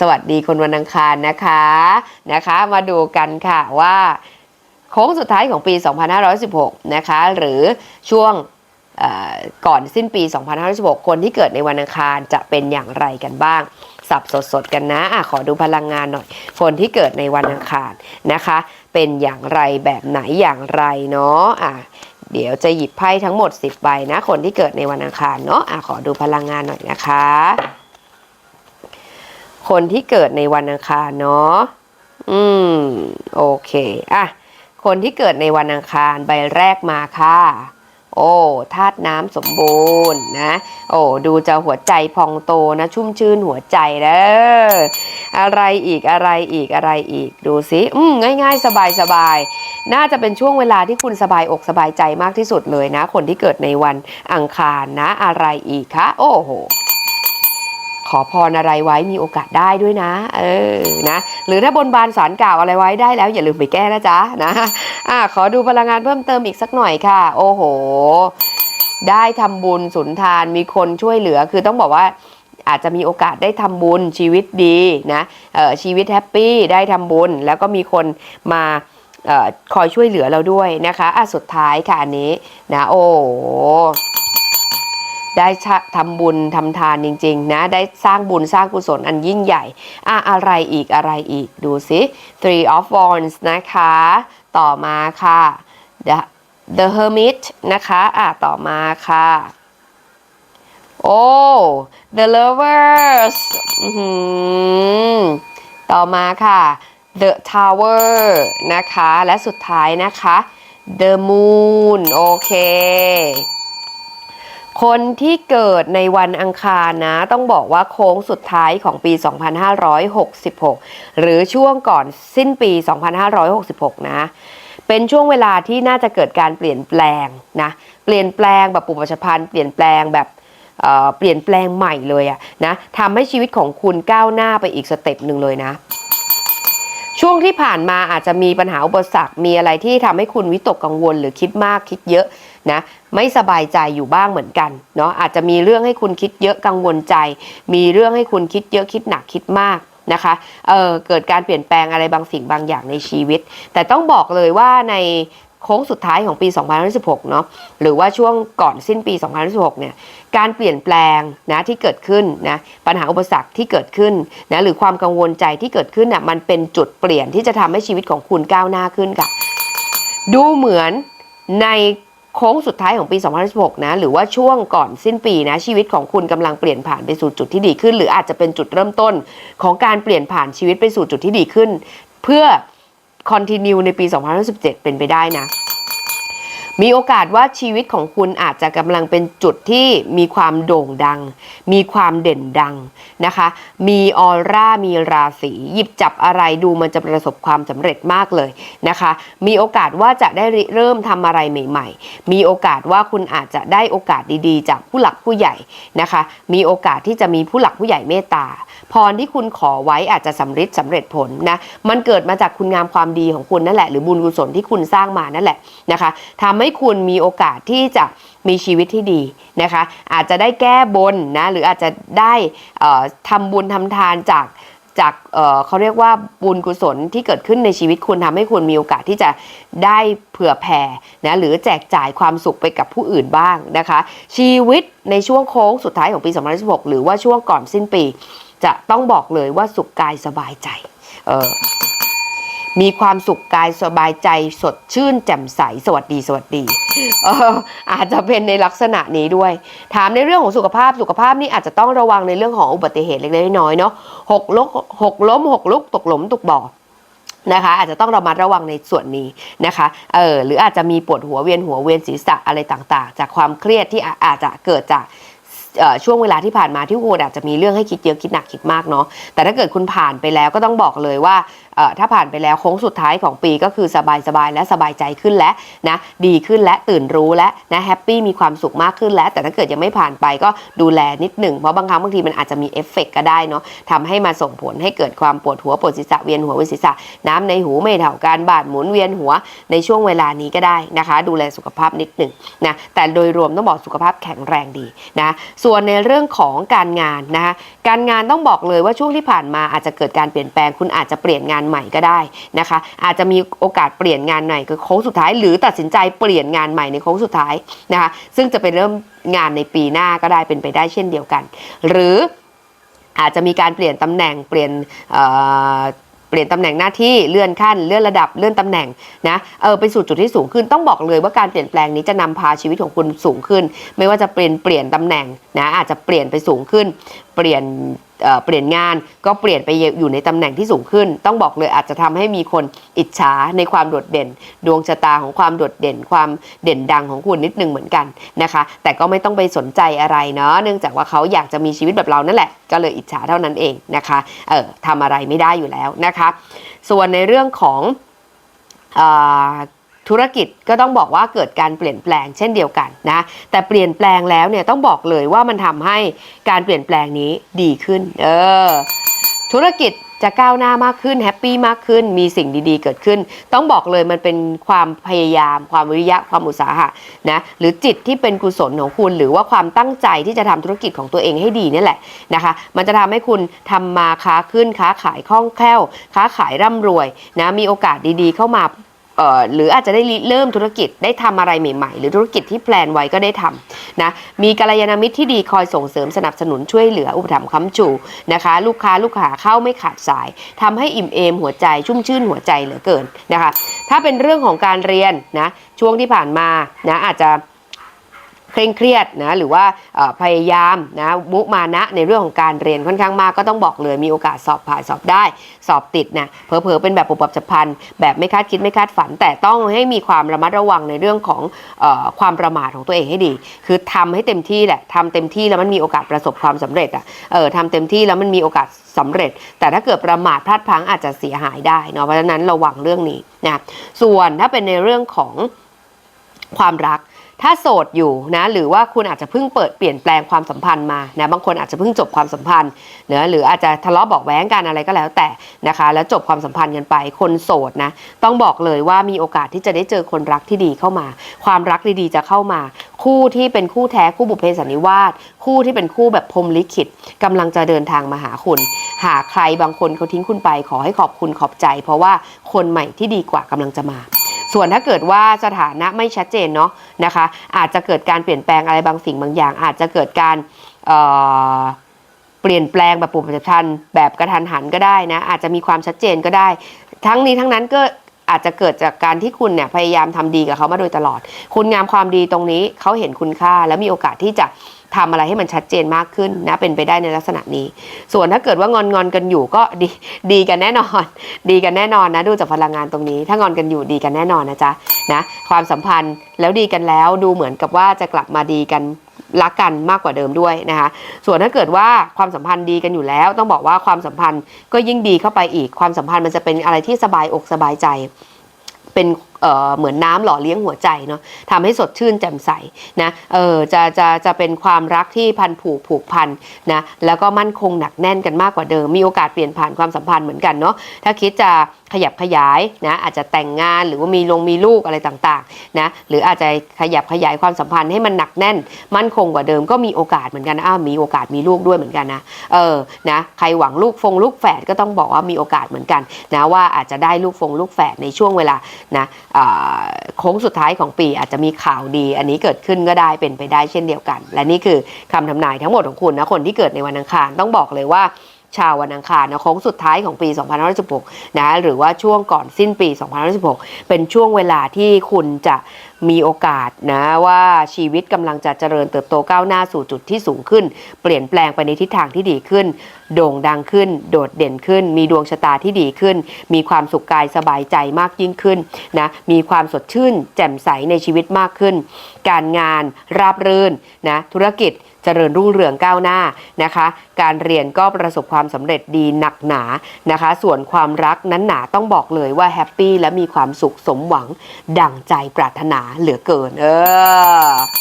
สวัสดีคนวันอังคารนะคะนะคะ มาดูกันค่ะว่าโค้งสุดท้ายของปี 2516 นะคะ หรือช่วงก่อนสิ้นปี 2516 คนที่เกิดในวันอังคารจะเป็นอย่างไรกันบ้าง สับสดๆ กันนะอะขอดูพลังงานหน่อย คนที่เกิดในวันอังคารนะคะ เป็นอย่างไรแบบไหนอย่างไรเนาะอะเดี๋ยวจะหยิบไพ่ทั้งหมด 10 ใบนะ คนที่เกิดในวันอังคารเนาะอะขอดูพลังงานหน่อยนะคะ คนที่เกิดในวันอังคารเนาะ อืม โอเค อะ คนที่เกิดในวันอังคารใบแรกมาค่ะ โอ้ธาตุน้ำสมบูรณ์นะ โอ้ ดูจะหัวใจพองโตนะ ชุ่มชื่นหัวใจเด้ออะไรอีกอะไรอีกอะไรอีก ดูสิ อืม ง่ายๆ สบายๆน่าจะเป็นช่วงเวลาที่คุณสบายอกสบายใจมากที่สุดเลยนะ คนที่เกิดในวันอังคารนะ อะไรอีกคะ โอ้โห ขอพรอะไรไว้มีโอกาสได้ด้วยนะ เออนะหรือถ้าบนบานสารกล่าวอะไรไว้ได้แล้ว อย่าลืมไปแก้นะจ๊ะนะอะขอดูพลังงานเพิ่มเติมอีกสักหน่อยค่ะ โอ้โห ได้ทำบุญสุนทานมีคนช่วยเหลือคือต้องบอกว่าอาจจะมีโอกาสได้ทำบุญชีวิตดีนะเออชีวิตแฮปปี้ได้ทำบุญ แล้วก็มีคนมาออคอยช่วยเหลือเราด้วยนะคะอะสุดท้ายค่ะอันนี้นะโอ้โห ได้ชะทำบุญทำทานจริง ๆ นะ ได้สร้างบุญสร้างกุศลอันยิ่งใหญ่อะอะไรอีกอะไรอีกดูสิ three of wands นะคะ ต่อมาค่ะ the the hermit นะคะอะต่อมาค่ะโอ้ the lovers ต่อมาค่ะ the tower นะคะ และสุดท้ายนะคะ the moon โอเค คนที่เกิดในวันอังคารนะ ต้องบอกว่าโค้งสุดท้ายของปี 2566 หรือช่วงก่อนสิ้นปี 2566 นะ เป็นช่วงเวลาที่น่าจะเกิดการเปลี่ยนแปลงนะ เปลี่ยนแปลงแบบปุบปัชพันธ์เปลี่ยนแปลงแบบเอ่อเปลี่ยนแปลงใหม่เลยอะนะทำให้ชีวิตของคุณก้าวหน้าไปอีกสเต็ปหนึ่งเลยนะ ช่วงที่ผ่านมาอาจจะมีปัญหาอุปสรรคมีอะไรที่ทำให้คุณวิตกกังวลหรือคิดมากคิดเยอะนะ ไม่สบายใจอยู่บ้างเหมือนกันเนาะอาจจะมีเรื่องให้คุณคิดเยอะกังวลใจ มีเรื่องให้คุณคิดเยอะคิดหนักคิดมากนะคะเออเกิดการเปลี่ยนแปลงอะไรบางสิ่งบางอย่างในชีวิต แต่ต้องบอกเลยว่าในโค้งสุดท้ายของปี 2016 เนาะหรือว่าช่วงก่อนสิ้นปี 2016 เนี่ย การเปลี่ยนแปลงนะที่เกิดขึ้นนะ ปัญหาอุปสรรคที่เกิดขึ้นนะ หรือความกังวลใจที่เกิดขึ้นน่ะ มันเป็นจุดเปลี่ยนที่จะทำให้ชีวิตของคุณก้าวหน้าขึ้นค่ะ ดูเหมือนใน โค้งสุดท้ายของปี 2016 นะ หรือว่าช่วงก่อนสิ้นปีนะ ชีวิตของคุณกำลังเปลี่ยนผ่านไปสู่จุดที่ดีขึ้น หรืออาจจะเป็นจุดเริ่มต้นของการเปลี่ยนผ่านชีวิตไปสู่จุดที่ดีขึ้น เพื่อ continue ในปี 2017 เป็นไปได้นะ มีโอกาสว่าชีวิตของคุณอาจจะกำลังเป็นจุดที่มีความโด่งดัง มีความเด่นดังนะคะ มีออร่า มีราศี หยิบจับอะไรดูมันจะประสบความสำเร็จมากเลยนะคะ มีโอกาสว่าจะได้เริ่มทำอะไรใหม่ ๆ มีโอกาสว่าคุณอาจจะได้โอกาสดีๆ จากผู้หลักผู้ใหญ่นะคะ มีโอกาสที่จะมีผู้หลักผู้ใหญ่เมตตา พรที่คุณขอไว้อาจจะสำเร็จสำเร็จผลนะมันเกิดมาจากคุณงามความดีของคุณนั่นแหละหรือบุญกุศลที่คุณสร้างมานั่นแหละนะคะทำให้คุณมีโอกาสที่จะมีชีวิตที่ดีนะคะ อาจจะได้แก้บนนะหรืออาจจะได้ทำบุญทำทานจากจากเเขาเรียกว่าบุญกุศลที่เกิดขึ้นในชีวิตคุณทำให้คุณมีโอกาสที่จะได้เผื่อแผ่นะหรือแจกจ่ายความสุขไปกับผู้อื่นบ้างนะคะ ชีวิตในช่วงโค้งสุดท้ายของปี 2016 หรือว่าช่วงก่อนสิ้นปี จะต้องบอกเลยว่าสุขกายสบายใจเออมีความสุขกายสบายใจสดชื่นแจ่มใสสวัสดีสวัสดีเอออาจจะเป็นในลักษณะนี้ด้วย ถามในเรื่องของสุขภาพสุขภาพนี่อาจจะต้องระวังในเรื่องของอุบัติเหตุเล็กๆน้อยๆเนาะหกล้มหกล้มหกลุกตกหลุมตกบ่อนะคะ อาจจะต้องระมัดระวังในส่วนนี้นะคะเออหรืออาจจะมีปวดหัวเวียนหัวเวียนศีรษะอะไรต่างๆ จากความเครียดที่อาจจะเกิดจาก ช่วงเวลาที่ผ่านมาที่คุณอาจจะมีเรื่องให้คิดเยอะคิดหนักคิดมากเนาะแต่ถ้าเกิดคุณผ่านไปแล้วก็ต้องบอกเลยว่าถ้าผ่านไปแล้วโค้งสุดท้ายของปีก็คือสบายสบายๆและสบายใจขึ้นแล้วนะดีขึ้นและตื่นรู้และนะแฮปปี้มีความสุขมากขึ้นแล้ว แต่ถ้าเกิดยังไม่ผ่านไปก็ดูแลนิดหนึ่งเพราะบางครั้งบางทีมันอาจจะมีเอฟเฟกต์ก็ได้เนาะทำให้มาส่งผลให้เกิดความปวดหัวปวดศีรษะเวียนหัวเวียนศีรษะน้ำในหูไม่เท่ากันบาดหมุนเวียนหัวในช่วงเวลานี้ก็ได้นะคะ ดูแลสุขภาพนิดหนึ่งนะแต่โดยรวมต้องบอกสุขภาพแข็งแรงดีนะส่วนในเรื่องของการงานนะคะการงานต้องบอกเลยว่าช่วงที่ผ่านมาอาจจะเกิดการเปลี่ยนแปลง คุณอาจจะเปลี่ยนงานใหม่ก็ได้นะคะ อาจจะมีโอกาสเปลี่ยนงานใหม่คือโค้งสุดท้าย หรือตัดสินใจเปลี่ยนงานใหม่ในโค้งสุดท้ายนะคะซึ่งจะเป็นเริ่มงานในปีหน้าก็ได้เป็นไปได้เช่นเดียวกัน หรืออาจจะมีการเปลี่ยนตำแหน่งเปลี่ยนเปลี่ยนตำแหน่งหน้าที่เลื่อนขั้นเลื่อนระดับเลื่อนตำแหน่งนะเออไปสู่จุดที่สูงขึ้นต้องบอกเลยว่าการเปลี่ยนแปลงนี้จะนำพาชีวิตของคุณสูงขึ้น ไม่ว่าจะเปลี่ยนเปลี่ยนตำแหน่งนะอาจจะเปลี่ยนไปสูงขึ้น เปลี่ยน เปลี่ยนงานก็เปลี่ยนไปอยู่ในตำแหน่งที่สูงขึ้น ต้องบอกเลยอาจจะทำให้มีคนอิจฉาในความโดดเด่น ดวงชะตาของความโดดเด่น ความเด่นดังของคุณนิดนึงเหมือนกันนะคะ แต่ก็ไม่ต้องไปสนใจอะไรเนาะเนื่องจากว่าเขาอยากจะมีชีวิตแบบเรานั่นแหละ ก็เลยอิจฉาเท่านั้นเองนะคะเออทำอะไรไม่ได้อยู่แล้วนะคะ ส่วนในเรื่องของ ธุรกิจก็ต้องบอกว่าเกิดการเปลี่ยนแปลงเช่นเดียวกันนะ แต่เปลี่ยนแปลงแล้วเนี่ยต้องบอกเลยว่ามันทำให้การเปลี่ยนแปลงนี้ดีขึ้น เออ ธุรกิจจะก้าวหน้ามากขึ้นแฮปปี้มากขึ้นมีสิ่งดีๆ เกิดขึ้น ต้องบอกเลยมันเป็นความพยายาม ความวิริยะความอุตสาหะนะหรือจิตที่เป็นกุศลของคุณ หรือว่าความตั้งใจที่จะทำธุรกิจของตัวเองให้ดีนี่แหละนะคะ มันจะทำให้คุณทำมาค้าขึ้นค้าขายคล่องแคล่ว ค้าขายร่ำรวยนะมีโอกาสดีๆ เข้ามา หรืออาจจะได้เริ่มธุรกิจได้ทำอะไรใหม่ ๆ หรือธุรกิจที่แพลนไว้ก็ได้ทำนะมีกัลยาณมิตรที่ดีคอยส่งเสริมสนับสนุนช่วยเหลืออุปถัมภ์ค้ำจูนะคะ ลูกค้าลูกค้าเข้าไม่ขาดสายทำให้อิ่มเอมหัวใจชุ่มชื่นหัวใจเหลือเกินนะคะ ถ้าเป็นเรื่องของการเรียนนะช่วงที่ผ่านมานะอาจจะ เคร่งเครียดนะหรือว่าพยายามนะมุมานะในเรื่องของการเรียนค่อนข้างมากก็ต้องบอกเลยมีโอกาสสอบผ่านสอบได้ สอบติดนะเผลอๆเป็นแบบปุบปับฉับพลันแบบไม่คาดคิดไม่คาดฝัน แต่ต้องให้มีความระมัดระวังในเรื่องของอความประมาทของตัวเองให้ดี คือทำให้เต็มที่แหละทำเต็มที่แล้วมันมีโอกาสประสบความสำเร็จอะเออทำเต็มที่แล้วมันมีโอกาสสำเร็จ แต่ถ้าเกิดประมาทพลาดพลั้งอาจจะเสียหายได้เนาะเพราะฉะนั้นระวังเรื่องนี้นะส่วนถ้าเป็นในเรื่องของความรัก ถ้าโสดอยู่นะหรือว่าคุณอาจจะเพิ่งเปิดเปลี่ยนแปลงความสัมพันธ์มานะบางคนอาจจะเพิ่งจบความสัมพันธ์เนะหรืออาจจะทะเลาะบอกแว้งกันอะไรก็แล้วแต่นะคะ แล้วจบความสัมพันธ์กันไปคนโสดนะต้องบอกเลยว่ามีโอกาสที่จะได้เจอคนรักที่ดีเข้ามา ความรักดีๆจะเข้ามา คู่ที่เป็นคู่แท้คู่บุพเพสันนิวาสคู่ที่เป็นคู่แบบพรมลิขิตกำลังจะเดินทางมาหาคุณ หากใครบางคนเขาทิ้งคุณไปขอให้ขอบคุณขอบใจ เพราะว่าคนใหม่ที่ดีกว่ากำลังจะมา ส่วนถ้าเกิดว่าสถานะไม่ชัดเจนเนาะนะคะ อาจจะเกิดการเปลี่ยนแปลงอะไรบางสิ่งบางอย่าง อาจจะเกิดการเเปลี่ยนแปลงแบบปุบปับชันแบบกระทันหันก็ได้นะอาจจะมีความชัดเจนก็ได้ ทั้งนี้ทั้งนั้นก็ อาจจะเกิดจากการที่คุณเนี่ยพยายามทำดีกับเขามาโดยตลอด คุณงามความดีตรงนี้เขาเห็นคุณค่า และมีโอกาสที่จะทำอะไรให้มันชัดเจนมากขึ้นนะเป็นไปได้ในลักษณะนี้ ส่วนถ้าเกิดว่างอนงอนกันอยู่ก็ดีดีกันแน่นอน ดีกันแน่นอนนะดูจากพลังงานตรงนี้ ถ้างอนกันอยู่ดีกันแน่นอนนะจ๊ะนะความสัมพันธ์แล้วดีกันแล้วดูเหมือนกับว่าจะกลับมาดีกัน รักกันมากกว่าเดิมด้วยนะคะส่วนถ้าเกิดว่าความสัมพันธ์ดีกันอยู่แล้ว ต้องบอกว่าความสัมพันธ์ก็ยิ่งดีเข้าไปอีกความสัมพันธ์มันจะเป็นอะไรที่สบายอกสบายใจเป็นเเหมือนน้ำหล่อเลี้ยงหัวใจเนาะทำให้สดชื่นแจ่มใสนะเออจะจะจะเป็นความรักที่พันผูกผูกพันนะแล้วก็มั่นคงหนักแน่นกันมากกว่าเดิม มีโอกาสเปลี่ยนผ่านความสัมพันธ์เหมือนกันเนาะถ้าคิดจะ ขยับขยายนะอาจจะแต่งงานหรือว่ามีลงมีลูกอะไรต่างๆนะหรืออาจจะขยับขยายความสัมพันธ์ให้มันหนักแน่น มั่นคงกว่าเดิมก็มีโอกาสเหมือนกันนะอ้าวมีโอกาสมีลูกด้วยเหมือนกันนะเออนะใครหวังลูกฟงลูกแฝดก็ต้องบอกว่ามีโอกาสเหมือนกันนะว่าอาจจะได้ลูกฟงลูกแฝดในช่วงเวลานะโค้งสุดท้ายของปีอาจจะมีข่าวดี อันนี้เกิดขึ้นก็ได้เป็นไปได้เช่นเดียวกัน และนี่คือคำทำนายทั้งหมดของคุณนะคนที่เกิดในวันอังคารต้องบอกเลยว่า ชาววันอังคารนะโค้งสุดท้ายของปี 2516 นะหรือว่าช่วงก่อนสิ้นปี 2516 เป็นช่วงเวลาที่คุณจะมีโอกาสนะว่าชีวิตกำลังจะเจริญเติบโตก้าวหน้าสู่จุดที่สูงขึ้น เปลี่ยนแปลงไปในทิศทางที่ดีขึ้น โด่งดังขึ้น โดดเด่นขึ้น มีดวงชะตาที่ดีขึ้น มีความสุขกายสบายใจมากยิ่งขึ้นนะมีความสดชื่น แจ่มใสในชีวิตมากขึ้น การงานราบรื่นนะธุรกิจเจริญรุ่งเรืองก้าวหน้านะคะ การเรียนก็ประสบความสำเร็จดีหนักหนานะคะ ส่วนความรักนั้นหนาต้องบอกเลยว่าแฮปปี้และมีความสุขสมหวังดั่งใจปรารถนาเหลือเกิน เออ